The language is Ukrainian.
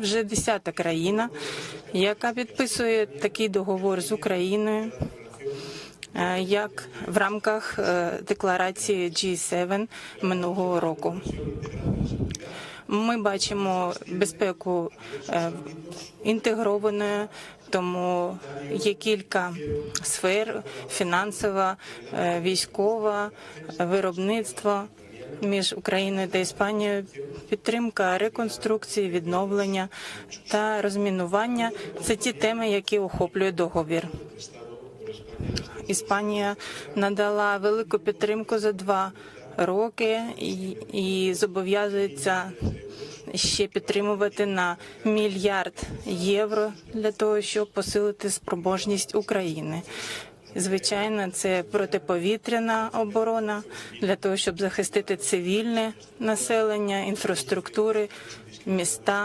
вже десята країна, яка підписує такий договор з Україною. е, Як в рамках е, декларації G7 минулого року, ми бачимо безпеку е, інтегрованою, тому є кілька сфер: фінансова, військова, виробництво між Україною та Іспанією, підтримка реконструкції, відновлення та розмінування це ті теми, які охоплює договір. Іспанія надала велику підтримку за два роки і, і зобов'язується ще підтримувати на мільярд євро для того, щоб посилити спроможність України. Звичайно, це протиповітряна оборона для того, щоб захистити цивільне населення, інфраструктури, міста.